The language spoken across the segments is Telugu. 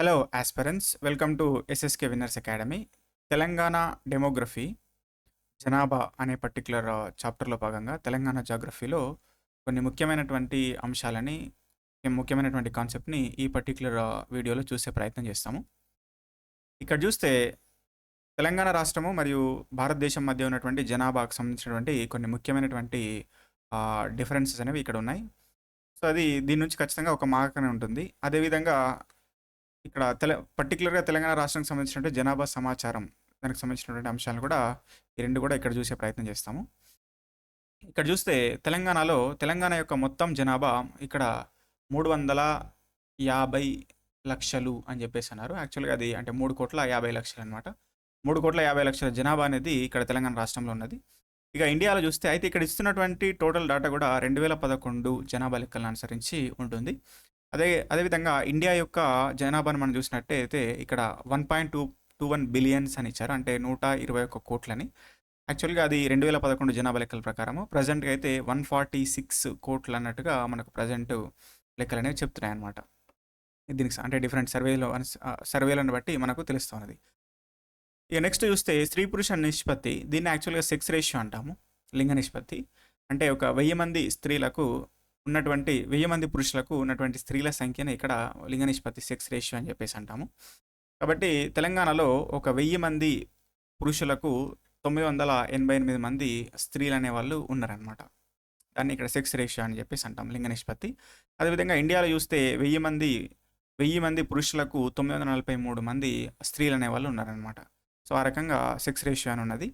Hello aspirants welcome to SSK winners academy Telangana demography జనాభా అనే పర్టికులర్ చాప్టర్లో uh, భాగంగా తెలంగాణ జాగ్రఫీలో కొన్ని ముఖ్యమైనటువంటి అంశాలని ముఖ్యమైనటువంటి కాన్సెప్ట్ని ఈ పర్టికులర్ వీడియోలో uh, చూసే ప్రయత్నం చేస్తాము. ఇక్కడ చూస్తే తెలంగాణ రాష్ట్రము మరియు భారతదేశం మధ్య ఉన్నటువంటి జనాభాకు సంబంధించినటువంటి కొన్ని ముఖ్యమైనటువంటి uh, డిఫరెన్సెస్ అనేవి ఇక్కడ ఉన్నాయి. సో అది దీని నుంచి ఖచ్చితంగా ఒక మార్క్ ఉంటుంది. అదేవిధంగా ఇక్కడ తెల పర్టికులర్గా తెలంగాణ రాష్ట్రానికి సంబంధించినటువంటి జనాభా సమాచారం దానికి సంబంధించినటువంటి అంశాలను కూడా ఈ రెండు కూడా ఇక్కడ చూసే ప్రయత్నం చేస్తాము. ఇక్కడ చూస్తే తెలంగాణలో తెలంగాణ యొక్క మొత్తం జనాభా ఇక్కడ మూడు వందల యాభై లక్షలు అని చెప్పేసి అన్నారు. యాక్చువల్గా అది అంటే మూడు కోట్ల యాభై లక్షలు అనమాట మూడు కోట్ల యాభై లక్షల జనాభా అనేది ఇక్కడ తెలంగాణ రాష్ట్రంలో ఉన్నది. ఇక ఇండియాలో చూస్తే అయితే ఇక్కడ ఇస్తున్నటువంటి టోటల్ డాటా కూడా రెండు వేల పదకొండు జనాభా లెక్కలను అనుసరించి ఉంటుంది. అదే అదేవిధంగా ఇండియా యొక్క జనాభాను మనం చూసినట్టయితే ఇక్కడ one point two two one billions అని ఇచ్చారు. అంటే నూట ఇరవై ఒక్క కోట్లని. యాక్చువల్గా అది రెండు వేల పదకొండు జనాభా లెక్కల ప్రకారము. ప్రజెంట్గా అయితే వన్ ఫార్టీ సిక్స్ కోట్లు అన్నట్టుగా మనకు ప్రజెంట్ లెక్కలు అనేవి చెప్తున్నాయి అనమాట దీనికి అంటే డిఫరెంట్ సర్వేలో సర్వేలను బట్టి మనకు తెలుస్తున్నది ఇక నెక్స్ట్ చూస్తే స్త్రీ పురుష నిష్పత్తి. దీన్ని యాక్చువల్గా సెక్స్ రేషియో అంటాము. లింగ నిష్పత్తి. అంటే ఒక వెయ్యి మంది స్త్రీలకు ఉన్నటువంటి వెయ్యి మంది పురుషులకు ఉన్నటువంటి స్త్రీల సంఖ్యని ఇక్కడ లింగ నిష్పత్తి సెక్స్ రేషియో అని చెప్పేసి అంటాము. కాబట్టి తెలంగాణలో ఒక వెయ్యి మంది పురుషులకు తొమ్మిది వందల ఎనభై ఎనిమిది మంది స్త్రీలు అనేవాళ్ళు ఉన్నారనమాట దాన్ని ఇక్కడ సెక్స్ రేషియో అని చెప్పేసి అంటాం లింగ నిష్పత్తి. అదేవిధంగా ఇండియాలో చూస్తే వెయ్యి మంది వెయ్యి మంది పురుషులకు తొమ్మిది వందల నలభై మూడు మంది స్త్రీలు అనేవాళ్ళు ఉన్నారనమాట సో ఆ రకంగా సెక్స్ రేషియో అని ఉన్నది.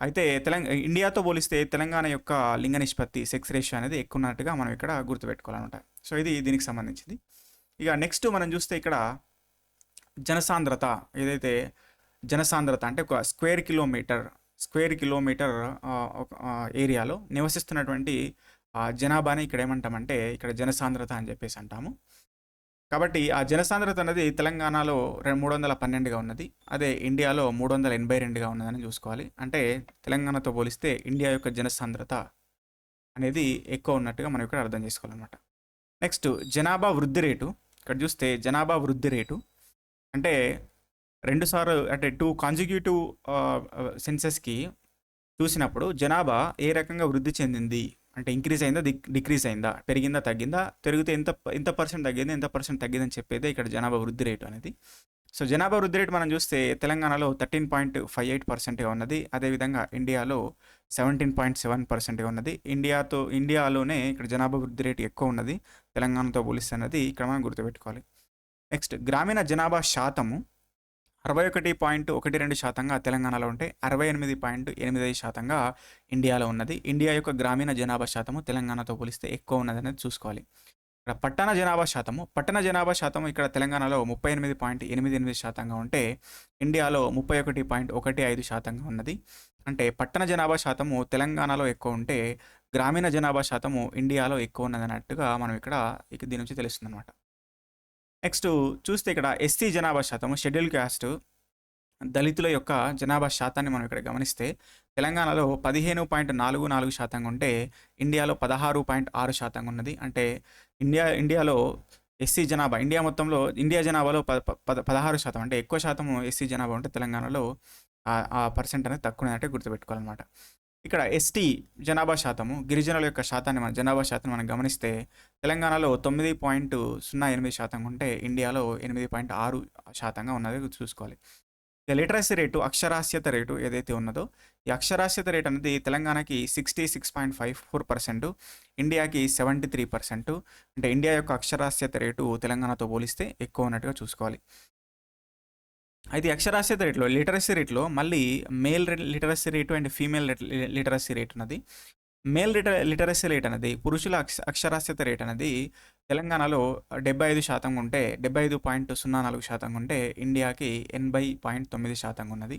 అయితే తెలంగాణ ఇండియాతో పోలిస్తే తెలంగాణ యొక్క లింగ నిష్పత్తి సెక్స్ రేషియో అనేది ఎక్కువ ఉన్నట్టుగా మనం ఇక్కడ గుర్తుపెట్టుకోవాలన్నమాట. సో ఇది దీనికి సంబంధించింది. ఇక నెక్స్ట్ మనం చూస్తే ఇక్కడ జనసాంద్రత ఏదైతే జనసాంద్రత అంటే ఒక స్క్వేర్ కిలోమీటర్ స్క్వేర్ కిలోమీటర్ ఏరియాలో నివసిస్తున్నటువంటి జనాభాని ఇక్కడ ఏమంటామంటే ఇక్కడ జనసాంద్రత అని చెప్పేసి అంటాము. కాబట్టి ఆ జనసాంద్రత అనేది తెలంగాణలో రెండు మూడు వందల పన్నెండుగా ఉన్నది. అదే ఇండియాలో మూడు వందల ఎనభై రెండుగా ఉన్నదని చూసుకోవాలి. అంటే తెలంగాణతో పోలిస్తే ఇండియా యొక్క జనసాంద్రత అనేది ఎక్కువ ఉన్నట్టుగా మనం ఇక్కడ అర్థం చేసుకోవాలన్నమాట. నెక్స్ట్ జనాభా వృద్ధి రేటు. ఇక్కడ చూస్తే జనాభా వృద్ధి రేటు. అంటే రెండుసార్లు అంటే టూ కాన్జిక్యూటివ్ సెన్సెస్కి చూసినప్పుడు జనాభా ఏ రకంగా వృద్ధి చెందింది? అంటే ఇంక్రీజ్ అయిందా డిక్రీజ్ అయిందా పెరిగిందా తగ్గిందా? పెరిగితే ఎంత ఎంత పర్సెంట్ తగ్గింది ఎంత పర్సెంట్ తగ్గిందని చెప్పేదే ఇక్కడ జనాభా వృద్ధి రేటు అనేది. సో జనాభా వృద్ధి రేటు మనం చూస్తే తెలంగాణలో థర్టీన్ పాయింట్ ఫైవ్ ఎయిట్ పర్సెంట్గా ఉన్నది. అదేవిధంగా ఇండియాలో సెవెంటీన్ పాయింట్ సెవెన్ పర్సెంట్గా ఉన్నది. ఇండియాతో ఇండియాలోనే ఇక్కడ జనాభా వృద్ధి రేటు ఎక్కువ ఉన్నది. తెలంగాణతో పోలిస్తే అన్నది ఇక్కడ మనం గుర్తుపెట్టుకోవాలి. నెక్స్ట్ గ్రామీణ జనాభా శాతము అరవై ఒకటి పాయింట్ ఒకటి రెండు శాతంగా తెలంగాణలో ఉంటే అరవై ఎనిమిది పాయింట్ ఎనిమిది ఐదు శాతంగా ఇండియాలో ఉన్నది. ఇండియా యొక్క గ్రామీణ జనాభా శాతము తెలంగాణతో పోలిస్తే ఎక్కువ ఉన్నది అనేది చూసుకోవాలి. ఇక్కడ పట్టణ జనాభా శాతము పట్టణ జనాభా శాతం ఇక్కడ తెలంగాణలో ముప్పై ఎనిమిది పాయింట్ ఎనిమిది ఎనిమిది శాతంగా ఉంటే ఇండియాలో ముప్పై ఒకటి పాయింట్ ఒకటి ఐదు శాతంగా ఉన్నది. అంటే పట్టణ జనాభా శాతము తెలంగాణలో ఎక్కువ ఉంటే గ్రామీణ జనాభా శాతము ఇండియాలో ఎక్కువ ఉన్నది అన్నట్టుగా మనం ఇక్కడ దీని నుంచి తెలుస్తుంది అనమాట నెక్స్ట్ చూస్తే ఇక్కడ ఎస్సీ జనాభా శాతము షెడ్యూల్ క్యాస్ట్ దళితుల యొక్క జనాభా శాతాన్ని మనం ఇక్కడ గమనిస్తే తెలంగాణలో పదిహేను పాయింట్ నాలుగు నాలుగు శాతంగా ఉంటే ఇండియాలో పదహారు పాయింట్ ఆరు శాతంగా ఉన్నది. అంటే ఇండియా ఇండియాలో ఎస్సీ జనాభా ఇండియా మొత్తంలో ఇండియా జనాభాలో ప- పద పదహారు శాతం అంటే ఎక్కువ శాతం ఎస్సీ జనాభా ఉంటే తెలంగాణలో ఆ- ఆ పర్సెంట్ అనేది తక్కువ అంటే గుర్తుపెట్టుకోవాలన్నమాట. ఇక్కడ ఎస్టీ జనాభా శాతము గిరిజనుల యొక్క శాతాన్ని మన జనాభా శాతం మనం గమనిస్తే తెలంగాణలో తొమ్మిది పాయింట్ సున్నా ఎనిమిది శాతం ఉంటే ఇండియాలో ఎనిమిది పాయింట్ ఆరు శాతంగా ఉన్నది చూసుకోవాలి. లిటరసీ రేటు అక్షరాస్యత రేటు ఏదైతే ఉన్నదో ఈ అక్షరాస్యత రేట్ అనేది తెలంగాణకి sixty six point five four percent ఇండియాకి సెవెంటీ త్రీ పర్సెంట్ అంటే ఇండియా యొక్క అక్షరాస్యత రేటు తెలంగాణతో పోలిస్తే ఎక్కువ ఉన్నట్టుగా చూసుకోవాలి. అయితే అక్షరాస్యత రేట్లో లిటరసీ రేట్లో మళ్ళీ male literacy rate and female literacy rate ఉన్నది మేల్ లిట లిటరసీ రేట్ అనేది పురుషుల అక్ష అక్షరాస్యత రేట్ అనేది తెలంగాణలో డెబ్బై ఐదు శాతం ఉంటే డెబ్బై ఐదు పాయింట్ సున్నా నాలుగు శాతం ఉంటే ఇండియాకి ఎనభై పాయింట్ తొమ్మిది శాతం ఉన్నది.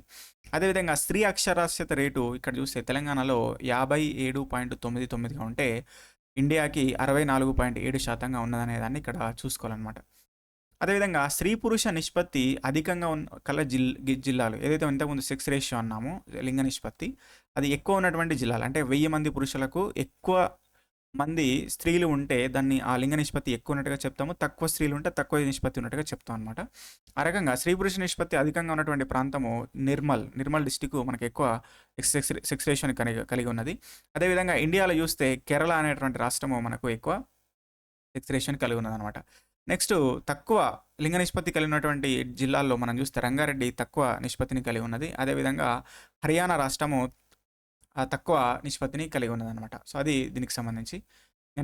అదేవిధంగా స్త్రీ అక్షరాస్యత రేటు ఇక్కడ చూస్తే తెలంగాణలో యాభై ఏడు పాయింట్ తొమ్మిది తొమ్మిదిగా ఉంటే ఇండియాకి అరవై నాలుగు పాయింట్ ఏడు శాతంగా ఉన్నదనే దాన్ని ఇక్కడ చూసుకోవాలన్నమాట. అదేవిధంగా స్త్రీ పురుష నిష్పత్తి అధికంగా ఉన్న కల జిల్ జిల్లాలు ఏదైతే ఇంతకుముందు సెక్స్ రేషియో అన్నామో లింగ నిష్పత్తి అది ఎక్కువ ఉన్నటువంటి జిల్లాలు. అంటే వెయ్యి మంది పురుషులకు ఎక్కువ మంది స్త్రీలు ఉంటే దాన్ని ఆ లింగ నిష్పత్తి ఎక్కువ ఉన్నట్టుగా చెప్తాము తక్కువ స్త్రీలు ఉంటే తక్కువ నిష్పత్తి ఉన్నట్టుగా చెప్తాం అనమాట ఆ రకంగా స్త్రీ పురుష నిష్పత్తి అధికంగా ఉన్నటువంటి ప్రాంతము నిర్మల్ నిర్మల్ డిస్టిక్ మనకి ఎక్కువ సెక్స్ సెక్స్ కలిగి కలిగి ఉన్నది. అదేవిధంగా ఇండియాలో చూస్తే కేరళ అనేటువంటి రాష్ట్రము మనకు ఎక్కువ సెక్స్ రేషియోని కలిగి ఉన్నది అనమాట నెక్స్ట్ తక్కువ లింగ నిష్పత్తి కలిగి ఉన్నటువంటి జిల్లాల్లో మనం చూస్తే రంగారెడ్డి తక్కువ నిష్పత్తిని కలిగి ఉన్నది. అదేవిధంగా హర్యానా రాష్ట్రము తక్కువ నిష్పత్తిని కలిగి ఉన్నది అనమాట సో అది దీనికి సంబంధించి.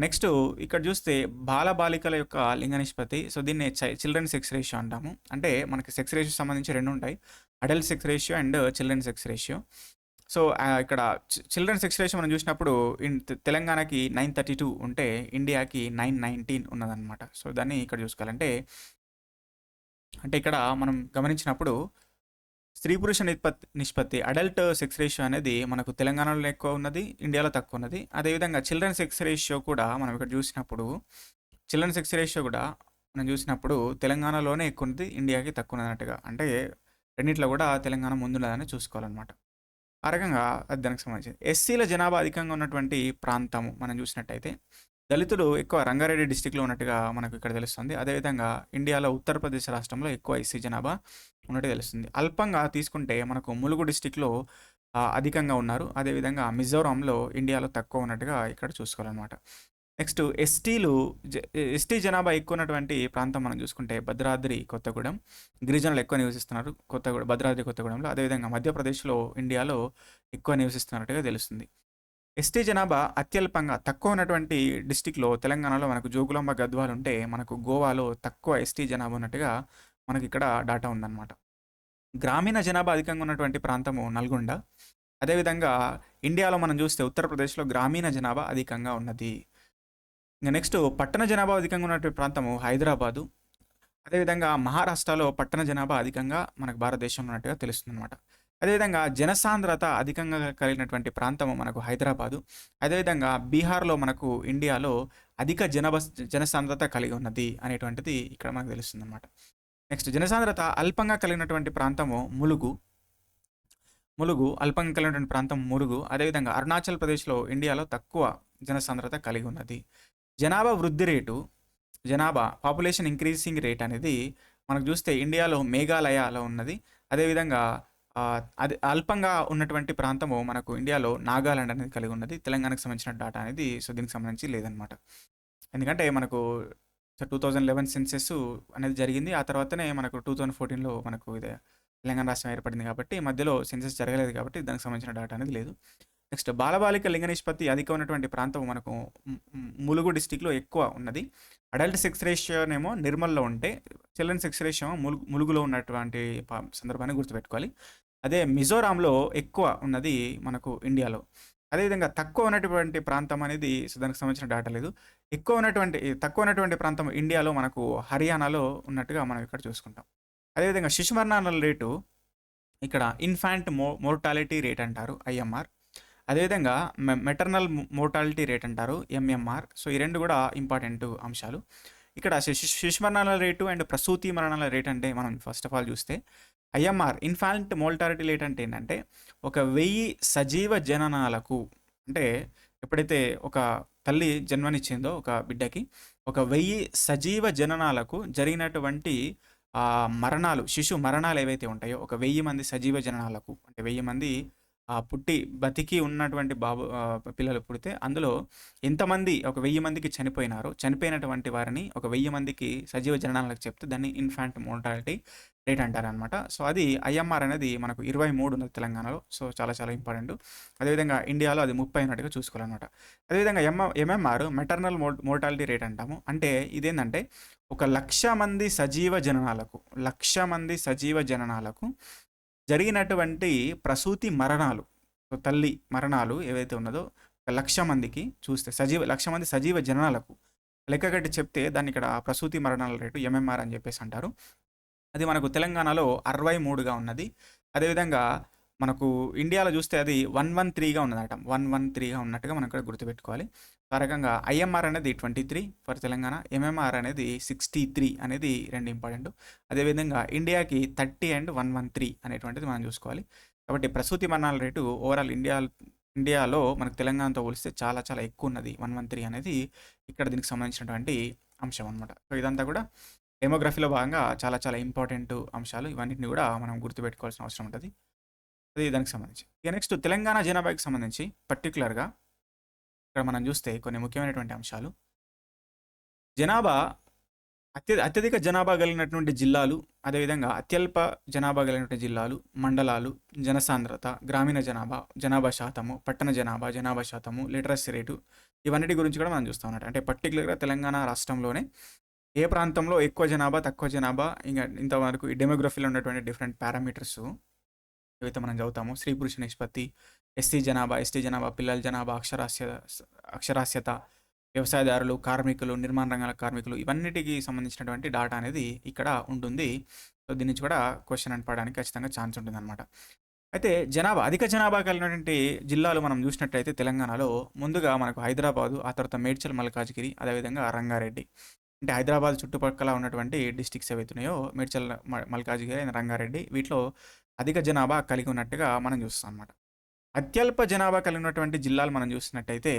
నెక్స్ట్ ఇక్కడ చూస్తే బాలబాలికల యొక్క లింగ నిష్పత్తి. సో దీన్ని చిల్డ్రన్ సెక్స్ రేషియో అంటాము. అంటే మనకి సెక్స్ రేషియో సంబంధించి రెండు ఉంటాయి. Adult sex ratio and children sex ratio. So ఇక్కడ చిల్డ్రన్ సెక్స్ రేషియో మనం చూసినప్పుడు ఇన్ తెలంగాణకి నైన్ థర్టీ టూ ఉంటే ఇండియాకి నైన్ నైన్టీన్ ఉన్నదన్నమాట. సో దాన్ని ఇక్కడ చూసుకోవాలంటే అంటే ఇక్కడ మనం గమనించినప్పుడు స్త్రీ పురుష నిష్పత్తి నిష్పత్తి అడల్ట్ సెక్స్ రేషియో అనేది మనకు తెలంగాణలో ఎక్కువ ఉన్నది ఇండియాలో తక్కువ ఉన్నది. అదేవిధంగా చిల్డ్రన్ సెక్స్ రేషియో కూడా మనం ఇక్కడ చూసినప్పుడు చిల్డ్రన్ సెక్స్ రేషియో కూడా మనం చూసినప్పుడు తెలంగాణలోనే ఎక్కువ ఉన్నది ఇండియాకి తక్కువ ఉన్నట్టుగా అంటే రెండిట్లో కూడా తెలంగాణ ముందున్నదని చూసుకోవాలన్నమాట. ఆ రకంగా అది దానికి సంబంధించింది. ఎస్సీల జనాభా అధికంగా ఉన్నటువంటి ప్రాంతము మనం చూసినట్టయితే దళితులు ఎక్కువ రంగారెడ్డి డిస్టిక్లో ఉన్నట్టుగా మనకు ఇక్కడ తెలుస్తుంది. అదేవిధంగా ఇండియాలో ఉత్తరప్రదేశ్ రాష్ట్రంలో ఎక్కువ ఎస్సీ జనాభా ఉన్నట్టు తెలుస్తుంది. అల్పంగా తీసుకుంటే మనకు ములుగు డిస్టిక్లో అధికంగా ఉన్నారు. అదేవిధంగా మిజోరాంలో ఇండియాలో తక్కువ ఉన్నట్టుగా ఇక్కడ చూసుకోవాలన్నమాట. నెక్స్ట్ ఎస్టీలు ఎస్టీ జనాభా ఎక్కువ ఉన్నటువంటి ప్రాంతం మనం చూసుకుంటే భద్రాద్రి కొత్తగూడెం. గిరిజనులు ఎక్కువ నివసిస్తున్నారు. కొత్తగూడెం భద్రాద్రి కొత్తగూడెంలో. అదేవిధంగా మధ్యప్రదేశ్లో ఇండియాలో ఎక్కువ నివసిస్తున్నట్టుగా తెలుస్తుంది. ఎస్టీ జనాభా అత్యల్పంగా తక్కువ ఉన్నటువంటి డిస్టిక్లో తెలంగాణలో మనకు జోగులాంబ గద్వాలు ఉంటే మనకు గోవాలో తక్కువ ఎస్టీ జనాభా ఉన్నట్టుగా మనకి ఇక్కడ డాటా ఉందన్నమాట. గ్రామీణ జనాభా అధికంగా ఉన్నటువంటి ప్రాంతము నల్గొండ. అదేవిధంగా ఇండియాలో మనం చూస్తే ఉత్తరప్రదేశ్లో గ్రామీణ జనాభా అధికంగా ఉన్నది. ఇంకా నెక్స్ట్ పట్టణ జనాభా అధికంగా ఉన్నటువంటి ప్రాంతము హైదరాబాదు. అదేవిధంగా మహారాష్ట్రలో పట్టణ జనాభా అధికంగా మనకు భారతదేశంలో ఉన్నట్టుగా తెలుస్తుంది అనమాట అదేవిధంగా జనసాంద్రత అధికంగా కలిగినటువంటి ప్రాంతము మనకు హైదరాబాదు. అదేవిధంగా బీహార్లో మనకు ఇండియాలో అధిక జనబ జనసాంద్రత కలిగి ఉన్నది అనేటువంటిది ఇక్కడ మనకు తెలుస్తుంది అనమాట నెక్స్ట్ జనసాంద్రత అల్పంగా కలిగినటువంటి ప్రాంతము ములుగు. ములుగు అల్పంగా కలిగినటువంటి ప్రాంతం ములుగు అదేవిధంగా అరుణాచల్ ప్రదేశ్లో ఇండియాలో తక్కువ జనసాంద్రత కలిగి ఉన్నది. జనాభా వృద్ధి రేటు జనాభా పాపులేషన్ ఇంక్రీజింగ్ రేట్ అనేది మనకు చూస్తే ఇండియాలో మేఘాలయలో ఉన్నది. అదేవిధంగా అది అల్పంగా ఉన్నటువంటి ప్రాంతము మనకు ఇండియాలో నాగాలాండ్ అనేది కలిగి ఉన్నది. తెలంగాణకు సంబంధించిన డాటా అనేది సో దీనికి సంబంధించి లేదనమాట ఎందుకంటే మనకు టూ థౌజండ్ లెవెన్ సెన్సెస్ అనేది జరిగింది. ఆ తర్వాతనే మనకు టూ థౌజండ్ ఫోర్టీన్లో మనకు ఇదే తెలంగాణ రాష్ట్రం ఏర్పడింది కాబట్టి మధ్యలో సెన్సెస్ జరగలేదు కాబట్టి దానికి సంబంధించిన డాటా అనేది లేదు. నెక్స్ట్ బాలబాలిక లింగ నిష్పత్తి అధిక ఉన్నటువంటి ప్రాంతం మనకు ములుగు డిస్టిక్లో ఎక్కువ ఉన్నది. అడల్ట్ సెక్స్ రేషియోనేమో నిర్మల్లో ఉంటే చిల్డ్రన్ సెక్స్ రేషియో ములుగు ములుగులో ఉన్నటువంటి సందర్భాన్ని గుర్తుపెట్టుకోవాలి. అదే మిజోరాంలో ఎక్కువ ఉన్నది మనకు ఇండియాలో. అదేవిధంగా తక్కువ ఉన్నటువంటి ప్రాంతం అనేది దానికి సంబంధించిన డేటా లేదు. ఎక్కువ ఉన్నటువంటి తక్కువ ఉన్నటువంటి ప్రాంతం ఇండియాలో మనకు హర్యానాలో ఉన్నట్టుగా మనం ఇక్కడ చూసుకుంటాం. అదేవిధంగా శిశుమరణాల రేటు ఇక్కడ ఇన్ఫాంట్ మో మోర్టాలిటీ రేట్ అంటారు ఐఎంఆర్. అదేవిధంగా మెటర్నల్ మోర్టాలిటీ రేట్ అంటారు ఎంఎంఆర్. సో ఈ రెండు కూడా ఇంపార్టెంట్ అంశాలు. ఇక్కడ శిశు శిశు మరణాల రేటు అండ్ ప్రసూతి మరణాల రేట్ అంటే మనం ఫస్ట్ ఆఫ్ ఆల్ చూస్తే ఐఎంఆర్ ఇన్ఫాంట్ మోర్టాలిటీ రేట్ అంటే ఏంటంటే ఒక వెయ్యి సజీవ జననాలకు అంటే ఎప్పుడైతే ఒక తల్లి జన్మనిచ్చిందో ఒక బిడ్డకి ఒక వెయ్యి సజీవ జననాలకు జరిగినటువంటి మరణాలు శిశు మరణాలు ఏవైతే ఉంటాయో ఒక వెయ్యి మంది సజీవ జననాలకు అంటే వెయ్యి మంది ఆ పుట్టి బతికి ఉన్నటువంటి బాబు పిల్లలు పుడితే అందులో ఎంతమంది ఒక వెయ్యి మందికి చనిపోయినారో. చనిపోయినటువంటి వారిని ఒక వెయ్యి మందికి సజీవ జననాలకు చెప్తే దాన్ని ఇన్ఫాంట్ మోర్టాలిటీ రేట్ అంటారనమాట సో అది ఐఎంఆర్ అనేది మనకు ఇరవై మూడు ఉన్నది తెలంగాణలో. సో చాలా చాలా ఇంపార్టెంట్. అదేవిధంగా ఇండియాలో అది ముప్పై ఉన్నట్టుగా చూసుకోవాలన్నమాట. అదేవిధంగా ఎం ఎంఎంఆర్ మెటర్నల్ మో మోర్టాలిటీ రేట్ అంటాము. అంటే ఇదేంటంటే ఒక లక్ష మంది సజీవ జననాలకు లక్ష మంది సజీవ జననాలకు జరిగినటువంటి ప్రసూతి మరణాలు తల్లి మరణాలు ఏవైతే ఉన్నదో ఒక లక్ష మందికి చూస్తే సజీవ లక్ష మంది సజీవ జననాలకు లెక్కగట్టి చెప్తే దాన్ని ఇక్కడ ప్రసూతి మరణాల రేటు ఎంఎంఆర్ అని చెప్పేసి అంటారు. అది మనకు తెలంగాణలో అరవై మూడుగా ఉన్నది. అదేవిధంగా మనకు ఇండియాలో చూస్తే అది వన్ వన్ త్రీగా ఉన్నదట. వన్ వన్ త్రీగా ఉన్నట్టుగా మనం ఇక్కడ గుర్తుపెట్టుకోవాలి. ఆ రకంగా ఐఎంఆర్ అనేది twenty three for Telangana MMR అనేది సిక్స్టీ త్రీ అనేది రెండు ఇంపార్టెంట్. అదేవిధంగా ఇండియాకి thirty and one one three అనేటువంటిది మనం చూసుకోవాలి. కాబట్టి ప్రసూతి మరణాల రేటు ఓవరాల్ ఇండియా ఇండియాలో మనకు తెలంగాణతో పోలిస్తే చాలా చాలా ఎక్కువ ఉన్నది. వన్ వన్ త్రీ అనేది ఇక్కడ దీనికి సంబంధించినటువంటి అంశం అనమాట సో ఇదంతా కూడా డెమోగ్రఫీలో భాగంగా చాలా చాలా ఇంపార్టెంట్ అంశాలు. ఇవన్నిటిని కూడా మనం గుర్తుపెట్టుకోవాల్సిన అవసరం ఉంటుంది. అది దానికి సంబంధించి. ఇక నెక్స్ట్ తెలంగాణ జనాభాకి సంబంధించి పర్టికులర్గా ఇక్కడ మనం చూస్తే కొన్ని ముఖ్యమైనటువంటి అంశాలు. జనాభా అత్య అత్యధిక జనాభా కలిగినటువంటి జిల్లాలు అదేవిధంగా అత్యల్ప జనాభా కలిగినటువంటి జిల్లాలు మండలాలు జనసాంద్రత గ్రామీణ జనాభా జనాభా శాతము పట్టణ జనాభా జనాభా శాతము లిటరసీ రేటు ఇవన్నిటి గురించి కూడా మనం చూస్తాం అన్నట్టు అంటే పర్టికులర్గా తెలంగాణ రాష్ట్రంలోనే ఏ ప్రాంతంలో ఎక్కువ జనాభా తక్కువ జనాభా ఇంకా ఇంతవరకు ఈ డెమోగ్రఫీలో ఉన్నటువంటి డిఫరెంట్ పారామీటర్స్ ఏవైతే మనం చదువుతామో స్త్రీ పురుష నిష్పత్తి ఎస్సీ జనాభా ఎస్టీ జనాభా పిల్లల జనాభా అక్షరాస్యత అక్షరాస్యత వ్యవసాయదారులు కార్మికులు నిర్మాణ రంగాల కార్మికులు ఇవన్నిటికి సంబంధించినటువంటి డాటా అనేది ఇక్కడ ఉంటుంది. సో దీని నుంచి కూడా క్వశ్చన్ అని పడడానికి ఖచ్చితంగా ఛాన్స్ ఉంటుంది అనమాట అయితే జనాభా అధిక జనాభా కలిగినటువంటి జిల్లాలు మనం చూసినట్టయితే తెలంగాణలో ముందుగా మనకు హైదరాబాదు ఆ తర్వాత మేడ్చల్ మల్కాజ్గిరి అదేవిధంగా రంగారెడ్డి. అంటే హైదరాబాద్ చుట్టుపక్కల ఉన్నటువంటి డిస్టిక్స్ ఏవైతున్నాయో మేడ్చల్ మల్కాజ్గిరి అండ్ రంగారెడ్డి వీటిలో అధిక జనాభా కలిగి ఉన్నట్టుగా మనం చూస్తాం అనమాట అత్యల్ప జనాభా కలిగినటువంటి జిల్లాలు మనం చూసినట్టయితే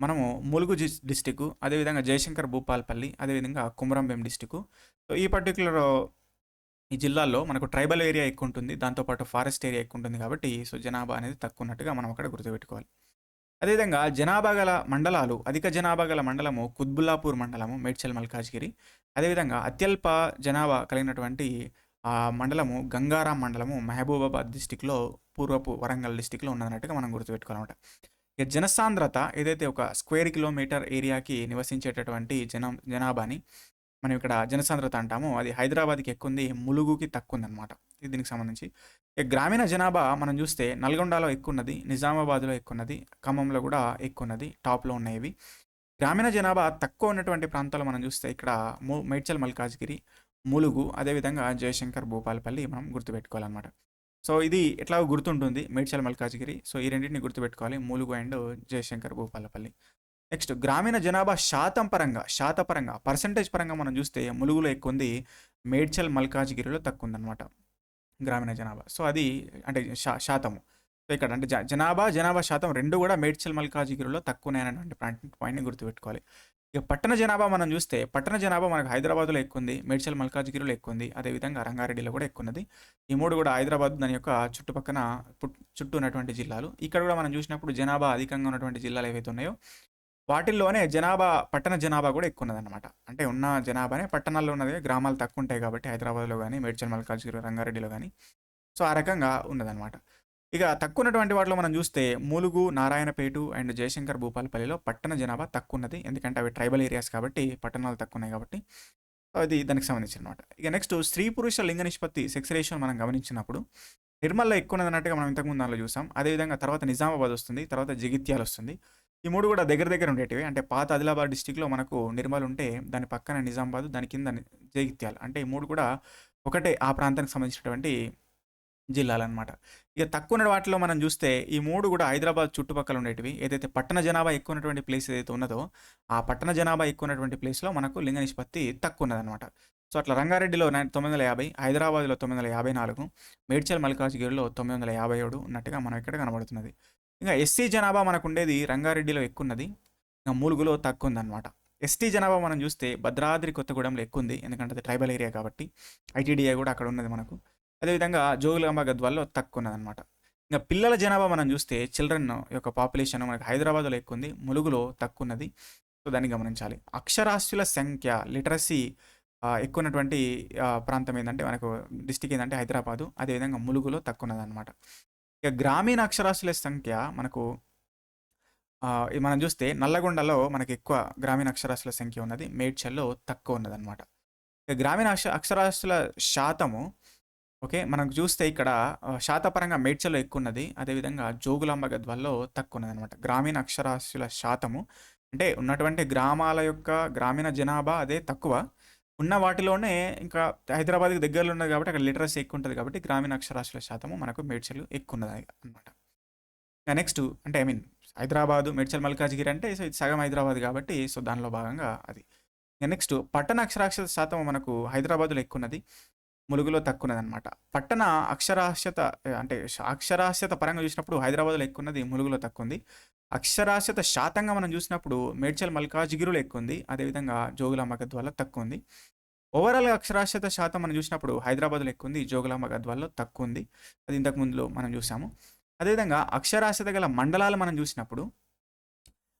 మనము ములుగు జిస్ డిస్టిక్ అదేవిధంగా జయశంకర్ భూపాల్పల్లి అదేవిధంగా కుమరంభీం డిస్టిక్ సో ఈ పర్టికులర్ ఈ జిల్లాల్లో మనకు ట్రైబల్ ఏరియా ఎక్కువ ఉంటుంది దాంతోపాటు ఫారెస్ట్ ఏరియా ఎక్కువ ఉంటుంది కాబట్టి సో జనాభా అనేది తక్కువ ఉన్నట్టుగా మనం అక్కడ గుర్తుపెట్టుకోవాలి. అదేవిధంగా జనాభా గల మండలాలు అధిక జనాభా గల మండలము కుత్బుల్లాపూర్ మండలము మేడ్చల్ మల్కాజ్గిరి. అదేవిధంగా అత్యల్ప జనాభా కలిగినటువంటి ఆ మండలము గంగారాం మండలము మహబూబాబాద్ డిస్టిక్లో పూర్వపు వరంగల్ డిస్టిక్లో ఉన్నదన్నట్టుగా మనం గుర్తుపెట్టుకోవాలన్నమాట. ఇక జనసాంద్రత ఏదైతే ఒక స్క్వేర్ కిలోమీటర్ ఏరియాకి నివసించేటటువంటి జనం జనాభాని మనం ఇక్కడ జనసాంద్రత అంటామో. అది హైదరాబాద్కి ఎక్కువ ఉంది ములుగుకి తక్కువ ఉందన్నమాట ఇది దీనికి సంబంధించి. ఇక గ్రామీణ జనాభా మనం చూస్తే నల్గొండలో ఎక్కువ ఉన్నది నిజామాబాద్లో ఎక్కువ ఉన్నది ఖమ్మంలో కూడా ఎక్కువ ఉన్నది టాప్లో ఉన్నాయి గ్రామీణ జనాభా తక్కువ ఉన్నటువంటి ప్రాంతాలు మనం చూస్తే ఇక్కడ ము మేడ్చల్ మల్కాజ్గిరి ములుగు అదేవిధంగా జయశంకర్ భూపాలపల్లి మనం గుర్తుపెట్టుకోవాలన్నమాట. సో ఇది ఎట్లా గుర్తుంటుంది మేడ్చల్ మల్కాజ్గిరి? సో ఈ రెండింటిని గుర్తుపెట్టుకోవాలి. ములుగు అండ్ జయశంకర్ భూపాలపల్లి. నెక్స్ట్ గ్రామీణ జనాభా శాతం పరంగా శాతపరంగా పర్సంటేజ్ పరంగా మనం చూస్తే ములుగులో ఎక్కువ ఉంది మేడ్చల్ మల్కాజ్గిరిలో తక్కువ ఉందన్నమాట గ్రామీణ జనాభా. సో అది అంటే శా శాతము. సో ఇక్కడ అంటే జ- జనాభా జనాభా శాతం రెండు కూడా మేడ్చల్ మల్కాజ్గిరిలో తక్కువనే అనేటువంటి పాయింట్ పాయింట్ని గుర్తుపెట్టుకోవాలి. ఇక పట్టణ జనాభా మనం చూస్తే పట్టణ జనాభా మనకు హైదరాబాద్లో ఎక్కువ ఉంది మేడ్చల్ మల్కాజ్గిరిలో ఎక్కువ ఉంది అదేవిధంగా రంగారెడ్డిలో కూడా ఎక్కువ ఉన్నది ఈ మూడు కూడా హైదరాబాద్ దాని యొక్క చుట్టుపక్కన చుట్టూ ఉన్నటువంటి జిల్లాలు. ఇక్కడ కూడా మనం చూసినప్పుడు జనాభా అధికంగా ఉన్నటువంటి జిల్లాలు ఏవైతే ఉన్నాయో వాటిల్లోనే జనాభా పట్టణ జనాభా కూడా ఎక్కువ ఉన్నదన్నమాట అంటే ఉన్న జనాభానే పట్టణాల్లో ఉన్నది గ్రామాలు తక్కువ ఉంటాయి కాబట్టి హైదరాబాద్లో కానీ మేడ్చల్ మల్కాజ్గిరి రంగారెడ్డిలో కానీ సో ఆ రకంగా ఉన్నదన్నమాట. ఇక తక్కువ ఉన్నటువంటి వాటిలో మనం చూస్తే మూలుగు నారాయణపేట అండ్ జయశంకర్ భూపాలపల్లిలో పట్టణ జనాభా తక్కువ ఉన్నది ఎందుకంటే అవి ట్రైబల్ ఏరియాస్ కాబట్టి పట్టణాలు తక్కువ ఉన్నాయి కాబట్టి అది దానికి సంబంధించిన అనమాట ఇక నెక్స్ట్ స్త్రీ పురుష లింగ నిష్పత్తి సెక్స్ రేషియో మనం గమనించినప్పుడు నిర్మల్లో ఎక్కువ ఉన్నది అన్నట్టుగా మనం ఇంతకుముందు దానిలో చూసాం. అదేవిధంగా తర్వాత నిజామాబాద్ వస్తుంది తర్వాత జగిత్యాల వస్తుంది. ఈ మూడు కూడా దగ్గర దగ్గర ఉండేటివి. అంటే పాత ఆదిలాబాద్ డిస్టిక్లో మనకు నిర్మల్ ఉంటే దాని పక్కన నిజామాబాద్ దాని కింద ని- జగిత్యాల. అంటే ఈ మూడు కూడా ఒకటే ఆ ప్రాంతానికి సంబంధించినటువంటి జిల్లాలన్నమాట. ఇక తక్కువ ఉన్న వాటిలో మనం చూస్తే ఈ మూడు కూడా హైదరాబాద్ చుట్టుపక్కల ఉండేటివి. ఏదైతే పట్టణ జనాభా ఎక్కువ ఉన్నటువంటి ప్లేస్ ఏదైతే ఉన్నదో ఆ పట్టణ జనాభా ఎక్కువ ఉన్నటువంటి ప్లేస్లో మనకు లింగ నిష్పత్తి తక్కువ ఉన్నదన్నమాట సో అట్లా రంగారెడ్డిలో తొమ్మిది వందల యాభై హైదరాబాద్లో తొమ్మిది వందల యాభై నాలుగు మేడ్చల్ మల్కాజ్గిరిలో తొమ్మిది వందల యాభై ఏడు ఉన్నట్టుగా మనం ఇక్కడ కనబడుతున్నది. ఇంకా ఎస్సీ జనాభా మనకు ఉండేది రంగారెడ్డిలో ఎక్కువ ఉన్నది ఇంకా మూలుగులో తక్కువ ఉందన్నమాట ఎస్టీ జనాభా మనం చూస్తే భద్రాద్రి కొత్తగూడెంలో ఎక్కువ ఉంది ఎందుకంటే అది ట్రైబల్ ఏరియా కాబట్టి ఐటీడీఐ కూడా అక్కడ ఉన్నది మనకు. అదేవిధంగా జోగులాంబ గద్వాల్లో తక్కువ ఉన్నదన్నమాట ఇంకా పిల్లల జనాభా మనం చూస్తే చిల్డ్రన్ యొక్క పాపులేషన్ మనకి హైదరాబాద్లో ఎక్కువ ఉంది ములుగులో తక్కువ ఉన్నది సో దాన్ని గమనించాలి. అక్షరాస్యుల సంఖ్య లిటరసీ ఎక్కువ ఉన్నటువంటి ప్రాంతం ఏంటంటే మనకు డిస్టిక్ ఏంటంటే హైదరాబాదు. అదేవిధంగా ములుగులో తక్కువ ఉన్నదన్నమాట ఇక గ్రామీణ అక్షరాస్యుల సంఖ్య మనకు మనం చూస్తే నల్లగొండలో మనకి ఎక్కువ గ్రామీణ అక్షరాస్యుల సంఖ్య ఉన్నది. మేడ్చల్లో తక్కువ ఉన్నదన్నమాట ఇక గ్రామీణ అక్ష అక్షరాస్యుల శాతము ఓకే? మనకు చూస్తే ఇక్కడ శాతపరంగా మేడ్చల్లో ఎక్కువ ఉన్నది అదేవిధంగా జోగులాంబ గద్వాల్లో తక్కువ ఉన్నది అనమాట గ్రామీణ అక్షరాస్యుల శాతము. అంటే ఉన్నటువంటి గ్రామాల యొక్క గ్రామీణ జనాభా అదే తక్కువ. ఉన్న వాటిలోనే ఇంకా హైదరాబాద్కి దగ్గరలో ఉన్నది కాబట్టి అక్కడ లిటరసీ ఎక్కువ ఉంటుంది కాబట్టి గ్రామీణ అక్షరాస్యుల శాతము మనకు మేడ్చలు ఎక్కువ ఉన్నది అనమాట. ఇంకా నెక్స్ట్ అంటే ఐ మీన్ హైదరాబాదు మేడ్చల్ మల్కాజ్గిరి అంటే సో ఇది సగం హైదరాబాద్ కాబట్టి సో దానిలో భాగంగా అది. నెక్స్ట్ పట్టణ అక్షరాస్యత శాతం మనకు హైదరాబాద్లో ఎక్కువ ఉన్నది ములుగులో తక్కువన్నదనమాట పట్టణ అక్షరాస్యత అంటే అక్షరాస్యత పరంగా చూసినప్పుడు హైదరాబాద్లో ఎక్కువ ఉన్నది ములుగులో తక్కువ ఉంది అక్షరాస్యత శాతంగా మనం చూసినప్పుడు మేడ్చల్ మల్కాజిగిరిలో ఎక్కువ ఉంది అదేవిధంగా జోగులాంబ గద్వాల్లో తక్కువ ఉంది ఓవరాల్గా అక్షరాస్యత శాతం మనం చూసినప్పుడు హైదరాబాద్లో ఎక్కువ ఉంది జోగులాంబ గద్వాల్లో తక్కువ ఉంది అది ఇంతకు ముందులో మనం చూసాము. అదేవిధంగా అక్షరాస్యత గల మండలాలు మనం చూసినప్పుడు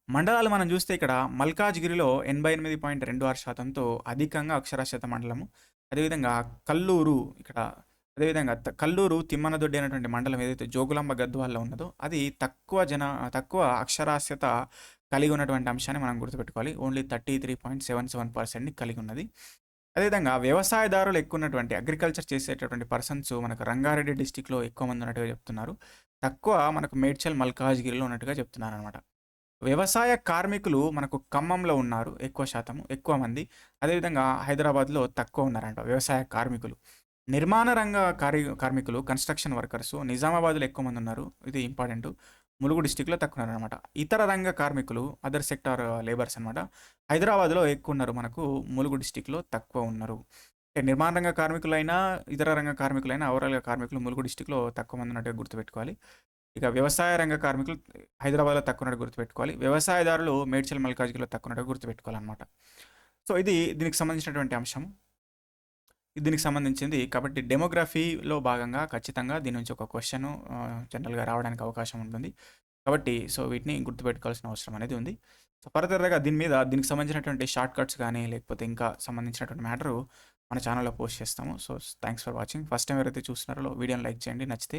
మండలాలు మనం చూస్తే ఇక్కడ మల్కాజ్గిరిలో ఎనభై ఎనిమిది పాయింట్ రెండు ఆరు శాతంతో అధికంగా అక్షరాస్యత మండలము. అదేవిధంగా కల్లూరు ఇక్కడ అదేవిధంగా కల్లూరు తిమ్మనదొడ్డి అనేటువంటి మండలం ఏదైతే జోగులాంబ గద్వాల్లో ఉన్నదో అది తక్కువ జన తక్కువ అక్షరాస్యత కలిగి ఉన్నటువంటి అంశాన్ని మనం గుర్తుపెట్టుకోవాలి. Only thirty three point seven seven పర్సెంట్ని కలిగి ఉన్నది. అదేవిధంగా వ్యవసాయదారులు ఎక్కువ ఉన్నటువంటి అగ్రికల్చర్ చేసేటటువంటి పర్సన్స్ మనకు రంగారెడ్డి డిస్టిక్లో ఎక్కువ మంది ఉన్నట్టుగా చెప్తున్నారు. తక్కువ మనకు మేడ్చల్ మల్కాజ్గిరిలో ఉన్నట్టుగా చెప్తున్నారు అనమాట వ్యవసాయ కార్మికులు మనకు ఖమ్మంలో ఉన్నారు ఎక్కువ శాతం ఎక్కువ మంది. అదేవిధంగా హైదరాబాద్లో తక్కువ ఉన్నారంట వ్యవసాయ కార్మికులు. నిర్మాణ రంగ కార్మి కార్మికులు కన్స్ట్రక్షన్ వర్కర్స్ నిజామాబాద్లో ఎక్కువ మంది ఉన్నారు. ఇది ఇంపార్టెంట్. ములుగు డిస్టిక్లో తక్కువ ఉన్నారు అనమాట ఇతర రంగ కార్మికులు అదర్ సెక్టార్ లేబర్స్ అనమాట హైదరాబాద్లో ఎక్కువ ఉన్నారు మనకు ములుగు డిస్టిక్లో తక్కువ ఉన్నారు. నిర్మాణ రంగ కార్మికులైనా ఇతర రంగ కార్మికులైనా ఓవరాల్గా కార్మికులు ములుగు డిస్టిక్లో తక్కువ మంది ఉన్నట్టుగా గుర్తుపెట్టుకోవాలి. ఇక వ్యవసాయ రంగ కార్మికులు హైదరాబాద్లో తక్కువ ఉన్నట్టు గుర్తుపెట్టుకోవాలి. వ్యవసాయదారులు మేడ్చల్ మల్కాజ్గిరిలో తక్కువ ఉన్నట్టు గుర్తుపెట్టుకోవాలన్నమాట. సో ఇది దీనికి సంబంధించినటువంటి అంశం దీనికి సంబంధించింది కాబట్టి డెమోగ్రఫీలో భాగంగా ఖచ్చితంగా దీని నుంచి ఒక క్వశ్చన్ జనరల్గా రావడానికి అవకాశం ఉంటుంది. కాబట్టి సో వీటిని గుర్తుపెట్టుకోవాల్సిన అవసరం అనేది ఉంది. సో ఫర్దర్గా దీని మీద దీనికి సంబంధించినటువంటి షార్ట్ కట్స్ కానీ లేకపోతే ఇంకా సంబంధించినటువంటి మ్యాటరు మన ఛానల్లో పోస్ట్ చేస్తాము. So thanks for watching. First time ఎవరైతే చూస్తున్నారో వీడియోని లైక్ చేయండి. నచ్చితే